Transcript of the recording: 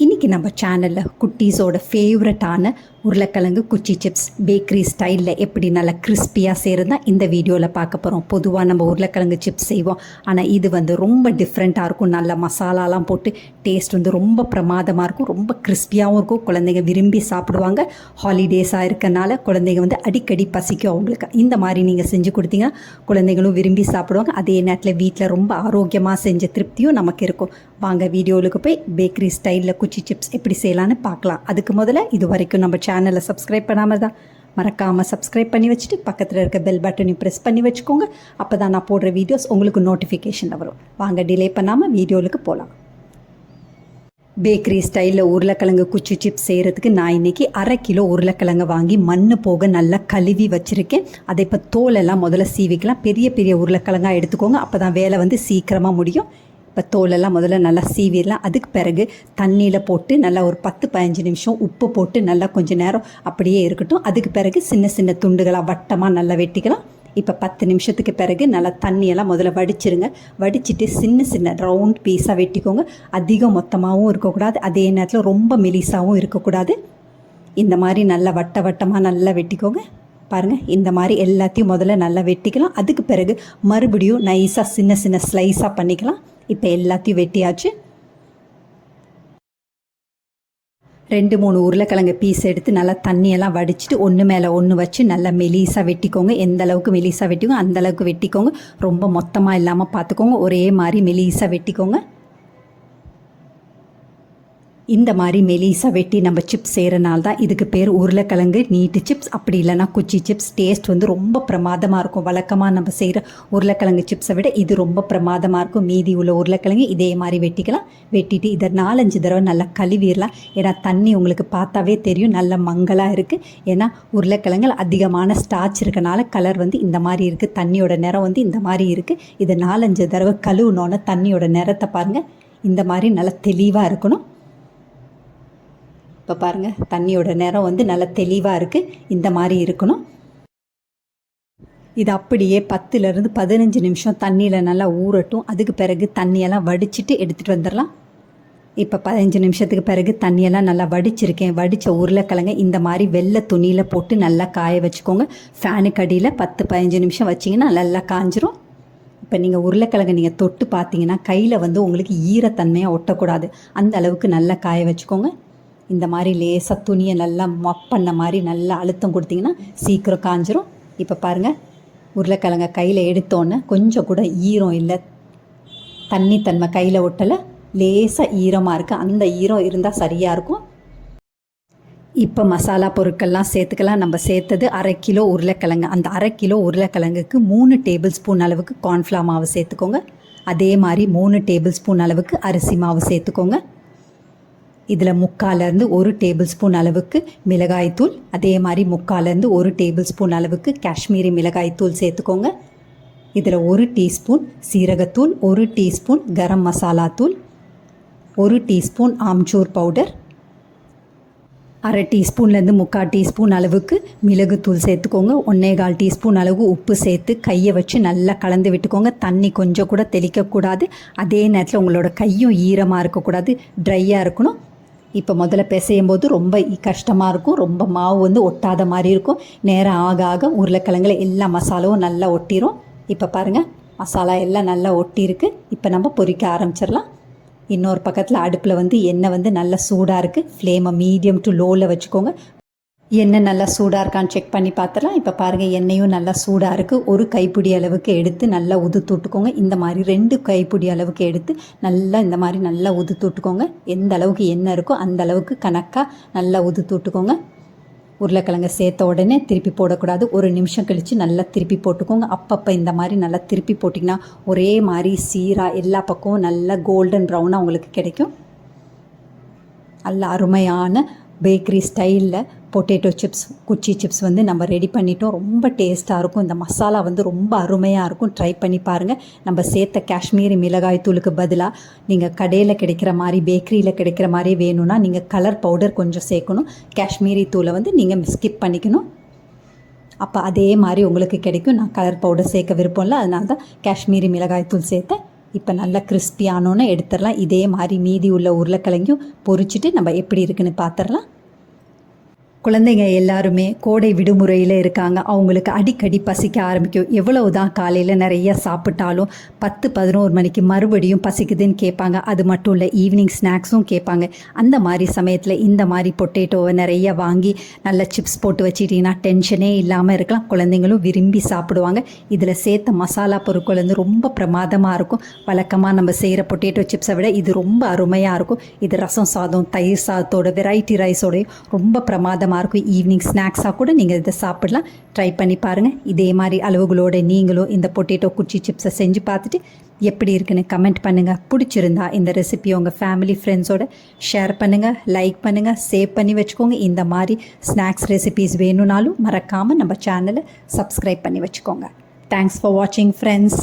இன்றைக்கி நம்ம சேனலில் குட்டீஸோட ஃபேவரட்டான உருளைக்கிழங்கு குச்சி சிப்ஸ் பேக்கரி ஸ்டைலில் எப்படி நல்லா கிறிஸ்பியாக செய்கிறதா இந்த வீடியோவில் பார்க்க போகிறோம் பொதுவாக நம்ம உருளைக்கிழங்கு சிப்ஸ் செய்வோம். ஆனால் இது வந்து ரொம்ப டிஃப்ரெண்ட்டாக இருக்கும். நல்ல மசாலாலாம் போட்டு டேஸ்ட் வந்து ரொம்ப பிரமாதமாக இருக்கும். ரொம்ப கிறிஸ்பியாகவும் இருக்கும். குழந்தைங்க விரும்பி சாப்பிடுவாங்க. ஹாலிடேஸாக இருக்கனால குழந்தைங்க வந்து அடிக்கடி பசிக்கும் அவங்களுக்கு. இந்த மாதிரி நீங்கள் செஞ்சு கொடுத்தீங்கன்னா குழந்தைங்களும் விரும்பி சாப்பிடுவாங்க. அதே நேரத்தில் வீட்டில் ரொம்ப ஆரோக்கியமாக செஞ்ச திருப்தியும் நமக்கு இருக்கும். வாங்க வீடியோவுக்கு போய் பேக்கரி ஸ்டைலில் குச்சி சிப்ஸ் எப்படி செய்யலான்னு பார்க்கலாம். அதுக்கு முதல்ல இது வரைக்கும் நம்ம சேனலை சப்ஸ்கிரைப் பண்ணாமல் தான் மறக்காமல் சப்ஸ்கிரைப் பண்ணி வச்சுட்டு பக்கத்தில் இருக்க பெல் பட்டனையும் ப்ரெஸ் பண்ணி வச்சுக்கோங்க. அப்போ தான் நான் போடுற வீடியோஸ் உங்களுக்கு நோட்டிஃபிகேஷனில் வரும். வாங்க டிலே பண்ணாமல் வீடியோவுக்கு போகலாம் பேக்கரி ஸ்டைலில் உருளைக்கிழங்கு குச்சி சிப்ஸ் செய்கிறதுக்கு நான் இன்றைக்கி அரை கிலோ உருளைக்கிழங்கு வாங்கி மண் போக நல்லா கழுவி வச்சுருக்கேன். அதை இப்போ தோலெல்லாம் முதல்ல சீவிக்கலாம். பெரிய பெரிய உருளைக்கிழங்காக எடுத்துக்கோங்க. அப்போ தான் வேலை வந்து சீக்கிரமாக முடியும். இப்போ தோலெல்லாம் முதல்ல நல்லா சீவிடலாம். அதுக்கு பிறகு தண்ணியில் போட்டு நல்லா ஒரு பத்து பதினஞ்சு நிமிஷம் உப்பு போட்டு நல்லா கொஞ்சம் நேரம் அப்படியே இருக்கட்டும். அதுக்கு பிறகு சின்ன சின்ன துண்டுகளாக வட்டமாக நல்லா வெட்டிக்கலாம். இப்போ பத்து நிமிஷத்துக்கு பிறகு நல்லா தண்ணியெல்லாம் முதல்ல வடிச்சிருங்க. வடிச்சிட்டு சின்ன சின்ன ரவுண்ட் பீஸாக வெட்டிக்கோங்க. அதிகம் மொத்தமாகவும் இருக்கக்கூடாது. அதே நேரத்தில் ரொம்ப மெலிசாகவும் இருக்கக்கூடாது. இந்த மாதிரி நல்லா வட்ட வட்டமாக நல்லா வெட்டிக்கோங்க. பாருங்கள் இந்த மாதிரி எல்லாத்தையும் முதல்ல நல்லா வெட்டிக்கலாம். அதுக்கு பிறகு மறுபடியும் நைஸாக சின்ன சின்ன ஸ்லைஸாக பண்ணிக்கலாம். இப்போ எல்லாத்தையும் வெட்டியாச்சு. ரெண்டு மூணு உருளைக்கிழங்கு பீஸ் எடுத்து நல்லா தண்ணியெல்லாம் வடிச்சிட்டு ஒன்று மேலே ஒன்று வச்சு நல்லா மெலிசாக வெட்டிக்கோங்க. எந்த அளவுக்கு மெலிசாக வெட்டிக்கோங்க அந்தளவுக்கு வெட்டிக்கோங்க. ரொம்ப மொத்தமாக இல்லாமல் பார்த்துக்கோங்க ஒரே மாதிரி மெலிசாக வெட்டிக்கோங்க. இந்த மாதிரி மெலிசாக வெட்டி நம்ம சிப்ஸ் செய்கிறனால தான் இதுக்கு பேர் உருளைக்கிழங்கு நீட்டு சிப்ஸ் அப்படி இல்லைன்னா குச்சி சிப்ஸ் டேஸ்ட் வந்து ரொம்ப பிரமாதமாக இருக்கும். வழக்கமாக நம்ம செய்கிற உருளைக்கிழங்கு சிப்ஸை விட இது ரொம்ப பிரமாதமாக இருக்கும். மீதி உள்ள உருளைக்கிழங்கு இதே மாதிரி வெட்டிக்கலாம். வெட்டிட்டு இதை நாலஞ்சு தடவை நல்லா கழுவிடலாம். ஏன்னா தண்ணி உங்களுக்கு பார்த்தாவே தெரியும். நல்ல மங்கலாக இருக்குது ஏன்னா உருளைக்கிழங்கில் அதிகமான ஸ்டாச் இருக்கனால கலர் வந்து இந்த மாதிரி இருக்குது தண்ணியோட நிறம் வந்து இந்த மாதிரி இருக்குது இதை நாலஞ்சு தடவை கழுவுனோன்னே தண்ணியோட நிறத்தை பாருங்கள் இந்த மாதிரி நல்லா தெளிவாக இருக்கணும். இப்போ பாருங்கள் தண்ணியோட நிறம் வந்து நல்லா தெளிவாக இருக்குது இந்த மாதிரி இருக்கணும். இது அப்படியே பத்துலேருந்து பதினஞ்சு நிமிஷம் தண்ணியில் நல்லா ஊறட்டும். அதுக்கு பிறகு தண்ணியெல்லாம் வடிச்சிட்டு எடுத்துகிட்டு வந்துடலாம். இப்போ பதினஞ்சு நிமிஷத்துக்கு பிறகு தண்ணியெல்லாம் நல்லா வடிச்சிருக்கேன். வடித்த உருளைக்கிழங்க இந்த மாதிரி வெள்ளை துணியில் போட்டு நல்லா காய வச்சுக்கோங்க. ஃபேனுக்கு அடியில் பத்து பதினஞ்சு நிமிஷம் வச்சிங்கன்னா நல்லா காஞ்சிரும். இப்போ நீங்கள் உருளைக்கிழங்கு நீங்கள் தொட்டு பார்த்தீங்கன்னா கையில் வந்து உங்களுக்கு ஈரத்தன்மையாக ஒட்டக்கூடாது. அந்த அளவுக்கு நல்லா காய வச்சுக்கோங்க. இந்த மாதிரி லேசாக துணியை நல்லா மப் பண்ண மாதிரி நல்லா அழுத்தம் கொடுத்தீங்கன்னா சீக்கிரம் காஞ்சிரும். இப்போ பாருங்கள் உருளைக்கிழங்க கையில் எடுத்தோன்னே கொஞ்சம் கூட ஈரம் இல்லை. தண்ணி தன்மை கையில் ஒட்டலை லேசாக ஈரமாக இருக்குது அந்த ஈரம் இருந்தால் சரியாக இருக்கும். இப்போ மசாலா பொருட்கள்லாம் சேர்த்துக்கலாம். நம்ம சேர்த்தது அரை கிலோ உருளைக்கிழங்கு. அந்த அரை கிலோ உருளைக்கிழங்குக்கு மூணு டேபிள் ஸ்பூன் அளவுக்கு கார்ன்ஃப்ளா மாவு சேர்த்துக்கோங்க. அதே மாதிரி மூணு டேபிள் ஸ்பூன் அளவுக்கு அரிசி மாவு சேர்த்துக்கோங்க. இதில் முக்காலேருந்து ஒரு டேபிள் ஸ்பூன் அளவுக்கு மிளகாய்த்தூள் அதே மாதிரி முக்காலேருந்து ஒரு டேபிள் ஸ்பூன் அளவுக்கு காஷ்மீரி மிளகாய்த்தூள் சேர்த்துக்கோங்க. இதில் ஒரு டீஸ்பூன் சீரகத்தூள் ஒரு டீஸ்பூன் கரம் மசாலா தூள் ஒரு டீஸ்பூன் ஆம்ச்சூர் பவுடர் அரை டீஸ்பூன்லேருந்து முக்கால் டீஸ்பூன் அளவுக்கு மிளகுத்தூள் சேர்த்துக்கோங்க. ஒன்றே கால் டீஸ்பூன் அளவு உப்பு சேர்த்து கையை வச்சு நல்லா கலந்து விட்டுக்கோங்க. தண்ணி கொஞ்சம் கூட தெளிக்கக்கூடாது. அதே நேரத்தில் உங்களோட கையும் ஈரமாக இருக்கக்கூடாது. ட்ரையாக இருக்கணும். இப்போ முதல்ல பிசையும் போது ரொம்ப கஷ்டமாக இருக்கும். ரொம்ப மாவு வந்து ஒட்டாத மாதிரி இருக்கும். நேரம் ஆக ஆக உருளைக்கிழங்குல எல்லா மசாலாவும் நல்லா ஒட்டிடும் இப்போ பாருங்கள் மசாலா எல்லாம் நல்லா ஒட்டியிருக்கு. இப்போ நம்ம பொரிக்க ஆரம்பிச்சிடலாம். இன்னொரு பக்கத்தில் அடுப்பில் வந்து எண்ணெய் வந்து நல்லா சூடாக இருக்குது ஃப்ளேமை மீடியம் டு லோவில் வச்சுக்கோங்க. எண்ணெய் நல்லா சூடாக இருக்கான்னு செக் பண்ணி பார்த்துலாம் இப்போ பாருங்கள் எண்ணெயும் நல்லா சூடாக இருக்குது ஒரு கைப்பிடி அளவுக்கு எடுத்து நல்லா உதுத்து விட்டுக்கோங்க. இந்த மாதிரி ரெண்டு கைப்பிடி அளவுக்கு எடுத்து நல்லா இந்த மாதிரி நல்லா உதுத்து விட்டுக்கோங்க. எந்த அளவுக்கு எண்ணெய் இருக்கோ அந்த அளவுக்கு கணக்காக நல்லா உதுத்து விட்டுக்கோங்க. உருளைக்கிழங்க சேர்த்த உடனே திருப்பி போடக்கூடாது. ஒரு நிமிஷம் கழித்து நல்லா திருப்பி போட்டுக்கோங்க. அப்பப்போ இந்த மாதிரி நல்லா திருப்பி போட்டிங்கன்னா ஒரே மாதிரி சீராக எல்லா பக்கமும் நல்லா கோல்டன் ப்ரௌனாக உங்களுக்கு கிடைக்கும். நல்ல அருமையான பேக்கரி ஸ்டைலில் பொட்டேட்டோ சிப்ஸ் குச்சி சிப்ஸ் வந்து நம்ம ரெடி பண்ணிட்டோம். ரொம்ப டேஸ்ட்டாக இருக்கும். இந்த மசாலா வந்து ரொம்ப அருமையாக இருக்கும். ட்ரை பண்ணி பாருங்கள் நம்ம சேர்த்த காஷ்மீரி மிளகாய் தூளுக்கு பதிலாக நீங்கள் கடையில் கிடைக்கிற மாதிரி பேக்கரியில் கிடைக்கிற மாதிரி வேணும்னா நீங்கள் கலர் பவுடர் கொஞ்சம் சேர்க்கணும். காஷ்மீரி தூளை வந்து நீங்கள் ஸ்கிப் பண்ணிக்கணும். அப்போ அதே மாதிரி உங்களுக்கு கிடைக்கும். நான் கலர் பவுடர் சேர்க்க விருப்பம் இல்லை. அதனால தான் காஷ்மீரி மிளகாய் தூள் சேர்த்தேன். இப்போ நல்லா கிறிஸ்பியானோன்னு எடுத்துடலாம். இதே மாதிரி மீதி உள்ள உருளைக்கிழங்கும் பொரிச்சிட்டு நம்ம எப்படி இருக்குன்னு பார்த்துடலாம் குழந்தைங்க எல்லாருமே கோடை விடுமுறையில் இருக்காங்க. அவங்களுக்கு அடிக்கடி பசிக்க ஆரம்பிக்கும். எவ்வளவு தான் காலையில் நிறைய சாப்பிட்டாலும் பத்து பதினோரு மணிக்கு மறுபடியும் பசிக்குதுன்னு கேட்பாங்க. அது மட்டும் இல்லை ஈவினிங் ஸ்நாக்ஸும் கேட்பாங்க. அந்த மாதிரி சமயத்தில் இந்த மாதிரி பொட்டேட்டோவை நிறைய வாங்கி நல்ல சிப்ஸ் போட்டு வச்சுட்டிங்கன்னா டென்ஷனே இல்லாமல் இருக்கலாம். குழந்தைங்களும் விரும்பி சாப்பிடுவாங்க. இதில் சேர்த்த மசாலா பொருட்கள் வந்து ரொம்ப பிரமாதமாக இருக்கும். வழக்கமாக நம்ம செய்கிற பொட்டேட்டோ சிப்ஸை விட இது ரொம்ப அருமையாக இருக்கும். இது ரசம் சாதம் தயிர் சாதத்தோட வெரைட்டி ரைஸோடையும் ரொம்ப பிரமாதமாக இருக்கும். ஈவினிங் ஸ்நாக்ஸாக கூட நீங்கள் இதை சாப்பிடலாம். ட்ரை பண்ணி பாருங்கள் இதே மாதிரி அளவுகளோட நீங்களும் இந்த பொட்டேட்டோ குச்சி சிப்ஸை செஞ்சு பார்த்துட்டு எப்படி இருக்குன்னு கமெண்ட் பண்ணுங்கள் பிடிச்சிருந்தா இந்த ரெசிபி உங்கள் ஃபேமிலி ஃப்ரெண்ட்ஸோட ஷேர் பண்ணுங்கள் லைக் பண்ணுங்கள் சேவ் பண்ணி வச்சுக்கோங்க. இந்த மாதிரி ஸ்நாக்ஸ் ரெசிபீஸ் வேணும்னாலும் மறக்காமல் நம்ம சேனலை சப்ஸ்கிரைப் பண்ணி வச்சுக்கோங்க. தேங்க்ஸ் ஃபார் வாட்சிங் ஃப்ரெண்ட்ஸ்